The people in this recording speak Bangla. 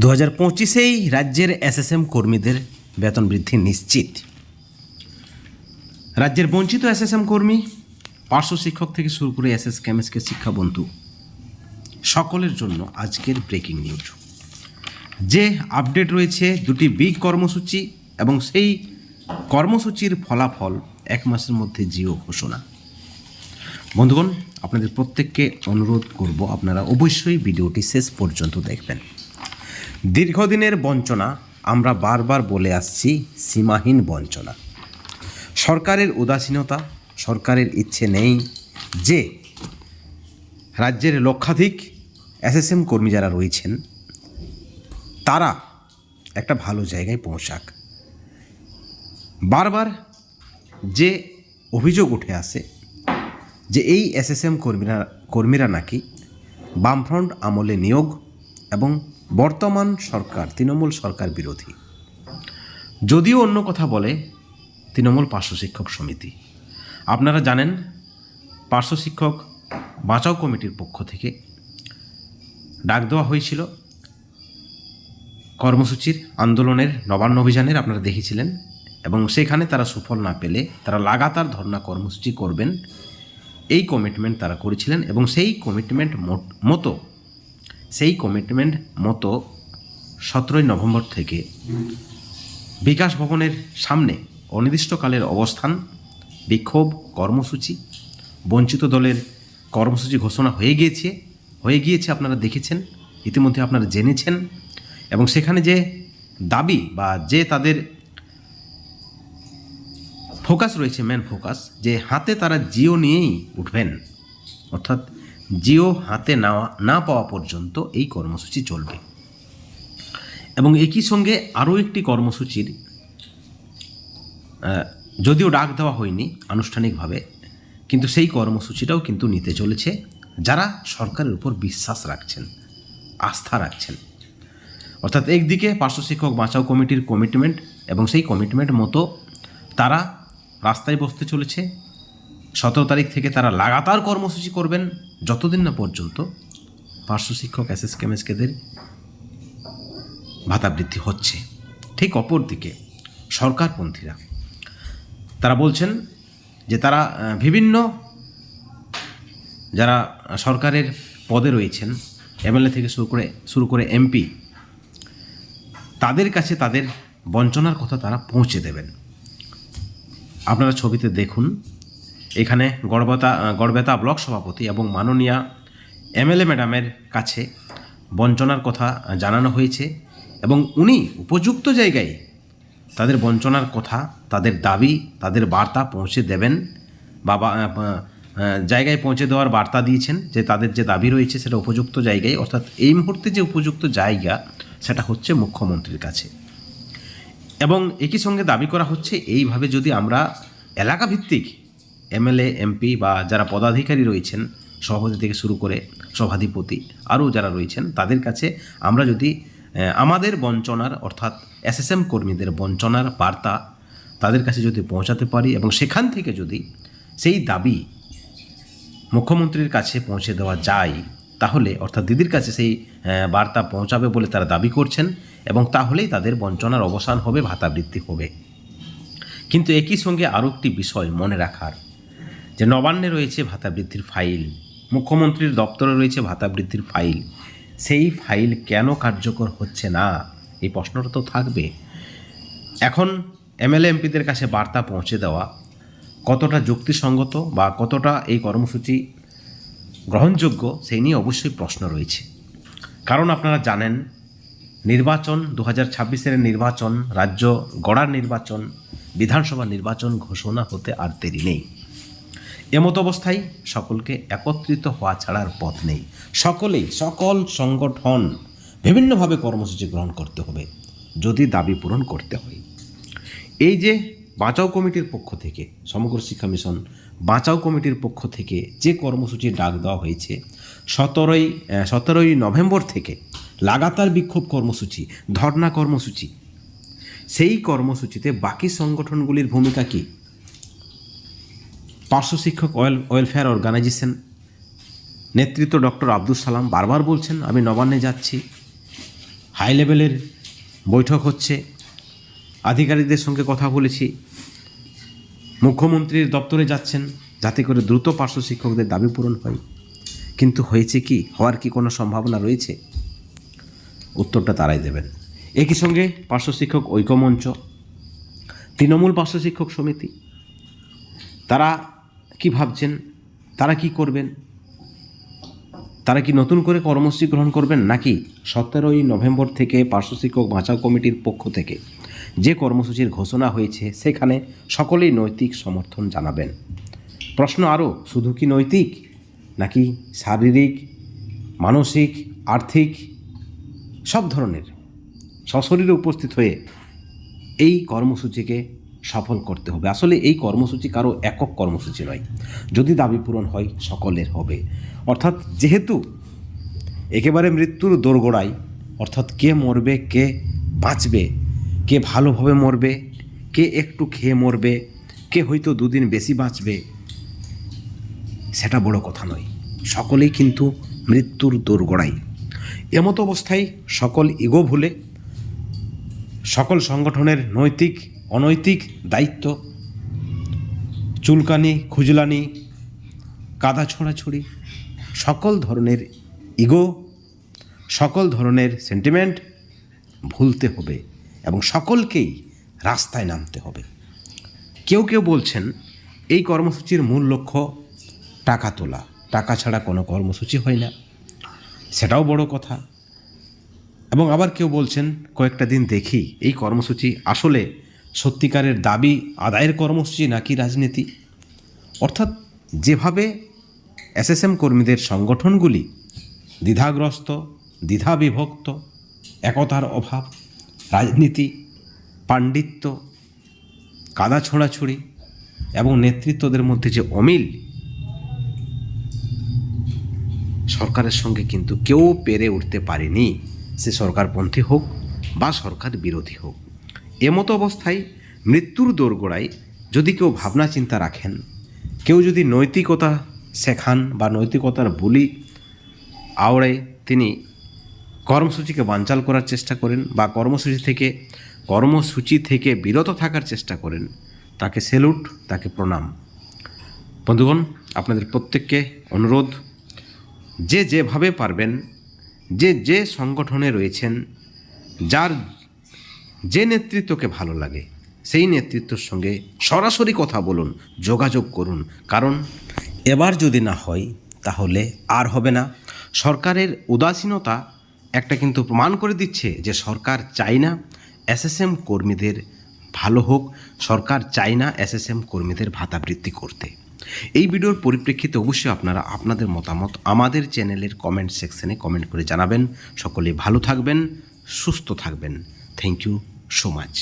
দু হাজার পঁচিশেই রাজ্যের এসএসএম কর্মীদের বেতন বৃদ্ধি নিশ্চিত। রাজ্যের বঞ্চিত এসএসএম কর্মী, পার্শ্ব শিক্ষক থেকে শুরু করে এস এসএস কেমএসকে শিক্ষাবন্ধু, সকলের জন্য আজকের ব্রেকিং নিউজ। যে আপডেট রয়েছে, দুটি বিগ কর্মসূচি এবং সেই কর্মসূচির ফলাফল এক মাসের মধ্যে জিও ঘোষণা। বন্ধুগণ, আপনাদের প্রত্যেককে অনুরোধ করব, আপনারা অবশ্যই ভিডিওটি শেষ পর্যন্ত দেখবেন। দীর্ঘদিনের বঞ্চনা, আমরা বারবার বলে আসছি সীমাহীন বঞ্চনা। সরকারের উদাসীনতা, সরকারের ইচ্ছে নেই যে রাজ্যের লক্ষাধিক এসএসএম কর্মী যারা রয়েছেন, তারা একটা ভালো জায়গায় পৌঁছাক। বারবার যে অভিযোগ উঠে আসে যে এই এসএসএম কর্মীরা কর্মীরা নাকি বামফ্রন্ট আমলে নিয়োগ এবং বর্তমান সরকার, তৃণমূল সরকার বিরোধী। যদিও অন্য কথা বলে, তৃণমূল পার্শ্ব শিক্ষক সমিতি। আপনারা জানেন, পার্শ্ব শিক্ষক বাঁচাও কমিটির পক্ষ থেকে ডাক দেওয়া হয়েছিল। কর্মসূচির আন্দোলনের নবান্ন অভিযানের আপনারা দেখেছিলেন, এবং সেখানে তারা সুফল না পেলে তারা লাগাতার ধর্ণা কর্মসূচি করবেন। এই কমিটমেন্ট তারা করেছিলেন, এবং সেই কমিটমেন্ট মতো সেই কমিটমেন্ট মতো সতেরোই নভেম্বর থেকে বিকাশ ভবনের সামনে অনির্দিষ্টকালের অবস্থান, বিক্ষোভ, কর্মসূচি, বঞ্চিত দলের কর্মসূচি ঘোষণা হয়ে গিয়েছে হয়ে গিয়েছে আপনারা দেখেছেন, ইতিমধ্যে আপনারা জেনেছেন এবং সেখানে যে দাবি বা যে তাদের ফোকাস রয়েছে মেন ফোকাস যে হাতে তারা জিও নিয়েই উঠবেন, অর্থাৎ জিও হাতে নেওয়া, না পাওয়া পর্যন্ত এই কর্মসূচি চলবে। এবং একই সঙ্গে আরও একটি কর্মসূচির যদিও ডাক দেওয়া হয়নি আনুষ্ঠানিকভাবে, কিন্তু সেই কর্মসূচিটাও কিন্তু নিতে চলেছে, যারা সরকারের উপর বিশ্বাস রাখছেন, আস্থা রাখছেন। অর্থাৎ একদিকে পার্শ্ব শিক্ষক বাঁচাও কমিটির কমিটমেন্ট এবং সেই কমিটমেন্ট মতো তারা রাস্তায় বসতে চলেছে সতেরো তারিখ থেকে তারা লাগাতার কর্মসূচি করবেন, যতদিন না পর্যন্ত পার্শ্ব শিক্ষক এস এস কেমএসকেদের ভাতা বৃদ্ধি হচ্ছে। ঠিক অপরদিকে সরকারপন্থীরা, তারা বলছেন যে তারা বিভিন্ন যারা সরকারের পদে রয়েছেন, এমএলএ থেকে শুরু করে শুরু করে এমপি, তাদের কাছে তাদের বঞ্চনার কথা তারা পৌঁছে দেবেন। আপনারা ছবিতে দেখুন এখানে গড়বেতা গড়বেতা ব্লক সভাপতি এবং মাননীয়া এমএলএ ম্যাডামের কাছে বঞ্চনার কথা জানানো হয়েছে এবং উনি উপযুক্ত জায়গায় তাদের বঞ্চনার কথা তাদের দাবি তাদের বার্তা পৌঁছে দেবেন বা বা- আহ, আহ, জায়গায় পৌঁছে দেওয়ার বার্তা দিয়েছেন যে তাদের যে দাবি রয়েছে সেটা উপযুক্ত জায়গায় অর্থাৎ এই মুহূর্তে যে উপযুক্ত জায়গা সেটা হচ্ছে মুখ্যমন্ত্রীর কাছে। এবং একই সঙ্গে দাবি করা হচ্ছে এইভাবে যদি আমরা এলাকা ভিত্তিক এমএলএ, এমপি বা যারা পদাধিকারী রয়েছেন, সভাপতি থেকে শুরু করে সভাধিপতি আরও যারা রয়েছেন, তাদের কাছে আমরা যদি আমাদের বঞ্চনার অর্থাৎ এসএসএম কর্মীদের বঞ্চনার বার্তা তাদের কাছে যদি পৌঁছাতে পারি এবং সেখান থেকে যদি সেই দাবি মুখ্যমন্ত্রীর কাছে পৌঁছে দেওয়া যায়, তাহলে অর্থাৎ দিদির কাছে সেই বার্তা পৌঁছাবে বলে তারা দাবি করছেন এবং তাহলেই তাদের বঞ্চনার অবসান হবে ভাতা বৃদ্ধি হবে। কিন্তু একই সঙ্গে আরও একটি বিষয় মনে রাখার যে নবান্নে রয়েছে ভাতা বৃদ্ধির ফাইল, মুখ্যমন্ত্রীর দপ্তরে রয়েছে ভাতা বৃদ্ধির ফাইল, সেই ফাইল কেন কার্যকর হচ্ছে না? এই প্রশ্নটা তো থাকবে। এখন এমএলএ এমপিদের কাছে বার্তা পৌঁছে দেওয়া, কতটা যুক্তিসঙ্গত বা কতটা এই কর্মসূচি গ্রহণযোগ্য, সেই নিয়ে অবশ্যই প্রশ্ন রয়েছে। কারণ আপনারা জানেন, নির্বাচন দু হাজার ছাব্বিশের নির্বাচন, রাজ্য গড়ার নির্বাচন, বিধানসভা নির্বাচন ঘোষণা হতে আর দেরি নেই। এমত অবস্থায় সকলকে একত্রিত হওয়া ছাড়ার পথ নেই। সকলেই সকল সংগঠন বিভিন্নভাবে কর্মসূচি গ্রহণ করতে হবে, যদি দাবি পূরণ করতে হয়। এই যে বাঁচাও কমিটির পক্ষ থেকে, সমগ্র শিক্ষা মিশন বাঁচাও কমিটির পক্ষ থেকে যে কর্মসূচি ডাক দেওয়া হয়েছে, সতেরোই সতেরোই নভেম্বর থেকে লাগাতার বিক্ষোভ কর্মসূচি, ধর্ণা কর্মসূচি, সেই কর্মসূচিতে বাকি সংগঠনগুলির ভূমিকা কী? পার্শ্ব শিক্ষক ওয়েল ওয়েলফেয়ার অর্গানাইজেশন নেতৃত্ব ডক্টর আব্দুল সালাম বারবার বলছেন, আমি নবান্নে যাচ্ছি হাই লেভেলের বৈঠক হচ্ছে, আধিকারিকদের সঙ্গে কথা বলেছি, মুখ্যমন্ত্রীর দপ্তরে যাচ্ছেন, যাতে করে দ্রুত পার্শ্ব শিক্ষকদের দাবি পূরণ হয়। কিন্তু হয়েছে কি? হওয়ার কি কোনো সম্ভাবনা রয়েছে? উত্তরটা তারাই দেবেন। একই সঙ্গে পার্শ্ব শিক্ষক ঐক্যমঞ্চ, তৃণমূল পার্শ্ব শিক্ষক সমিতি, তারা ভাবছেন? তারা কি করবেন? তারা কি নতুন করে কর্মসূচি গ্রহণ করবেন? নাকি সতেরোই নভেম্বর থেকে পার্শ্ব শিক্ষক বাঁচাও কমিটির পক্ষ থেকে যে কর্মসূচির ঘোষণা হয়েছে, সেখানে সকলেই নৈতিক সমর্থন জানাবেন। প্রশ্ন আরও শুধু কি নৈতিক? নাকি শারীরিক, মানসিক, আর্থিক? সব ধরনের। সশরীরে উপস্থিত হয়ে এই কর্মসূচিকে সফল করতে হবে। আসলে এই কর্মসূচি কারও একক কর্মসূচি নয়। যদি দাবি পূরণ হয়, সকলের হবে। অর্থাৎ যেহেতু একেবারে মৃত্যুর দোরগোড়ায়, অর্থাৎ কে মরবে, কে বাঁচবে, কে ভালোভাবে মরবে, কে একটু খেয়ে মরবে, কে হয়তো দুদিন বেশি বাঁচবে, সেটা বড় কথা নয়। সকলেই কিন্তু মৃত্যুর দোরগোড়ায়। এমতো অবস্থায় সকল ইগো ভুলে, সকল সংগঠনের নৈতিক অনৈতিক দায়িত্ব, চুলকানি, খুজলানি, কাদা ছোঁড়াছুড়ি, সকল ধরনের ইগো সকল ধরনের সেন্টিমেন্ট ভুলতে হবে এবং সকলকেই রাস্তায় নামতে হবে। কেউ কেউ বলছেন, এই কর্মসূচির মূল লক্ষ্য টাকা তোলা। টাকা ছাড়া কোনো কর্মসূচি হয় না। সেটাও বড় কথা। এবং আবার কেউ বলছেন, কয়েকটা দিন দেখি, এই কর্মসূচি আসলে সত্যিকারের দাবি আদায়ের কর্মসূচি নাকি রাজনীতি? অর্থাৎ যেভাবে এসএসএম কর্মীদের সংগঠনগুলি দ্বিধাগ্রস্ত দ্বিধা বিভক্ত একতার অভাব, রাজনীতি, পাণ্ডিত্য, কাদা ছোঁড়াছুড়ি এবং নেতৃত্বদের মধ্যে যে অমিল, সরকারের সঙ্গে কিন্তু কেউ পেরে উঠতে পারেনি। সে সরকারপন্থী হোক বা সরকার বিরোধী হোক। এমতো অবস্থায় মৃত্যুর দোরগোড়ায় যদি কেউ ভাবনা চিন্তা রাখেন, কেউ যদি নৈতিকতা শেখান বা নৈতিকতার বলি আওড়ে তিনি কর্মসূচিকে বানচাল করার চেষ্টা করেন বা কর্মসূচি থেকে কর্মসূচি থেকে বিরত থাকার চেষ্টা করেন, তাকে সেলুট, তাকে প্রণাম। বন্ধুগণ, আপনাদের প্রত্যেককে অনুরোধ, যে যেভাবে পারবেন, যে যে সংগঠনে রয়েছেন, যার যে নেতৃত্বকে ভালো লাগে, সেই নেতৃত্বর সঙ্গে সরাসরি কথা বলুন, যোগাযোগ করুন। কারণ এবার যদি না হয়, তাহলে আর হবে না। সরকারের উদাসীনতা একটা কিন্তু প্রমাণ করে দিচ্ছে যে সরকার চায় না এসএসএম কর্মীদের ভালো হোক, সরকার চায় না এসএসএম কর্মীদের ভাতা বৃদ্ধি করতে। এই ভিডিওর পরিপ্রেক্ষিতে অবশ্যই আপনারা আপনাদের মতামত আমাদের চ্যানেলের কমেন্ট সেকশনে কমেন্ট করে জানাবেন। সকলে ভালো থাকবেন, সুস্থ থাকবেন। Thank you so much